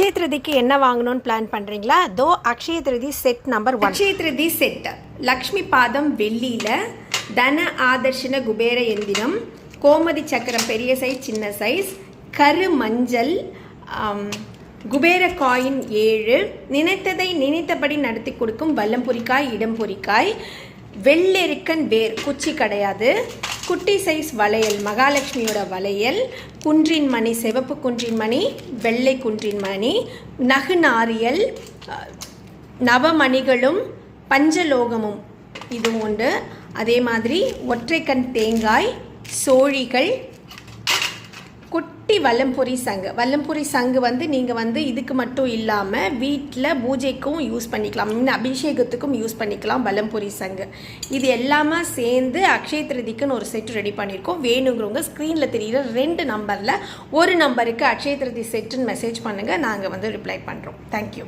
அக்ஷய திருதிக்கு என்ன வாங்கணும்னு பிளான் பண்ணுறீங்களா தோ Akshaya Tritiya set number one Akshaya Tritiya set Lakshmi பாதம் வெள்ளியில் தன ஆதர்ஷன குபேர எந்திரம் கோமதி சக்கரம் பெரிய சைஸ் சின்ன சைஸ் கரு மஞ்சள் குபேர காயின் ஏழு நினைத்ததை நினைத்தபடி நடத்தி கொடுக்கும் வல்லம் பொறிக்காய் இடம் பொறிக்காய் வெள்ளெருக்கன் வேர் குச்சி கிடையாது. குட்டி சைஸ் வளையல் மகாலட்சுமியோட வளையல் குன்றின் மணி சிவப்பு குன்றின் மணி வெள்ளை குன்றின் மணி நகு நாரியல் நவமணிகளும் பஞ்சலோகமும். இதுவும் உண்டு. அதே மாதிரி ஒற்றைக்கண் தேங்காய் சோழிகள் குட்டி வல்லம்புரி சங்கு. வல்லம்புரி சங்கு வந்து நீங்கள் வந்து இதுக்கு மட்டும் இல்லாமல் வீட்டில் பூஜைக்கும் யூஸ் பண்ணிக்கலாம். இன்னும் அபிஷேகத்துக்கும் யூஸ் பண்ணிக்கலாம் வல்லம்புரி சங்கு. இது எல்லாமே சேர்ந்து அக்ஷய திருதிக்குன்னு ஒரு செட்டு ரெடி பண்ணியிருக்கோம் வேணுங்கிறவங்க ஸ்க்ரீனில் தெரிகிற ரெண்டு நம்பரில் ஒரு நம்பருக்கு அக்ஷய திருதி செட்டுன்னு மெசேஜ் பண்ணுங்கள் நாங்கள் வந்து ரிப்ளை பண்ணுறோம் தேங்க்யூ